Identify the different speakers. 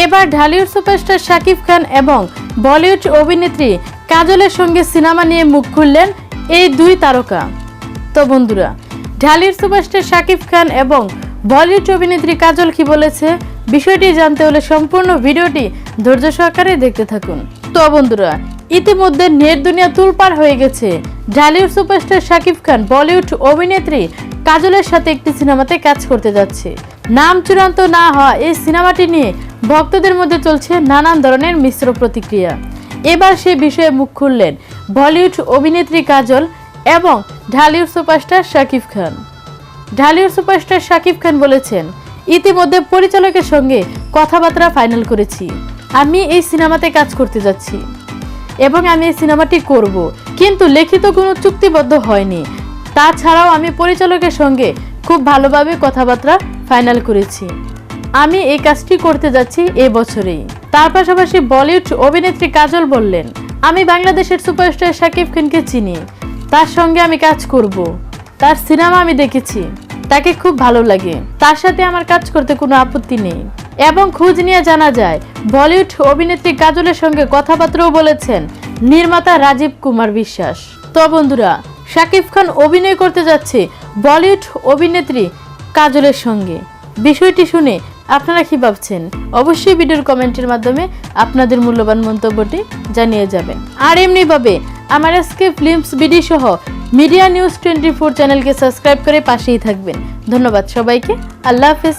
Speaker 1: এবার ঢালিউড সুপারস্টার শাকিব খান এবং বলিউড অভিনেত্রী কাজলের সঙ্গে সিনেমা নিয়ে মুখ খুললেন এই দুই তারকা। তো বন্ধুরা, ঢালিউড সুপারস্টার শাকিব খান এবং বলিউড অভিনেত্রী কাজল কি বলেছে? বিষয়টি জানতে হলে সম্পূর্ণ ভিডিওটি ধৈর্য সহকারে দেখতে থাকুন। তো বন্ধুরা, ইতিমধ্যে নেট দুনিয়া তুলপার হয়ে গেছে। ঢালিউড সুপারস্টার শাকিব খান বলিউড অভিনেত্রী কাজলের সাথে একটি সিনেমাতে কাজ করতে যাচ্ছে। নাম চূড়ান্ত না হওয়া এই সিনেমাটি নিয়ে ভক্তদের মধ্যে চলছে নানান ধরনের মিশ্র প্রতিক্রিয়া। এবার সে বিষয়ে মুখ খুললেন বলিউড অভিনেত্রী কাজল এবং ঢালিউড সুপারস্টার শাকিব খান। ঢালিউড সুপারস্টার শাকিব খান বলেছেন, ইতিমধ্যে পরিচালকের সঙ্গে কথাবার্তা ফাইনাল করেছি। আমি এই সিনেমাতে কাজ করতে যাচ্ছি এবং আমি এই সিনেমাটি করব। কিন্তু লিখিত কোনো চুক্তিবদ্ধ হয়নি। তাছাড়াও আমি পরিচালকের সঙ্গে খুব ভালোভাবে কথাবার্তা ফাইনাল করেছি। আমি এই কাজটি করতে যাচ্ছি এই বছরেই। তার পাশাপাশি বলিউড অভিনেত্রী কাজল বললেন, আমি বাংলাদেশের সুপারস্টার শাকিব খানকে চিনি, তার সঙ্গে আমি কাজ করব। তার সিনেমা আমি দেখেছি, তাকে খুব ভালো লাগে। তার সাথে আমার কাজ করতে কোনো আপত্তি নেই। এবং খোঁজ নিয়ে জানা যায়, বলিউড অভিনেত্রী কাজলের সঙ্গে কথাবার্তাও বলেছেন, নির্মাতা রাজীব কুমার বিশ্বাস। তো বন্ধুরা, শাকিব খান অভিনয় করতে যাচ্ছে বলিউড অভিনেত্রী কাজলের সঙ্গে। বিষয়টি শুনে আপনারা কি ভাবছেন? অবশ্যই ভিডিওর কমেন্টের মাধ্যমে আপনাদের মূল্যবান মন্তব্যটি জানিয়ে যাবেন। আর এমনিভাবে আমার আজকে ফিল্মস বিডি সহ মিডিয়া নিউজ টোয়েন্টি ফোর চ্যানেলকে সাবস্ক্রাইব করে পাশেই থাকবেন। ধন্যবাদ সবাইকে। আল্লাহ হাফেজ।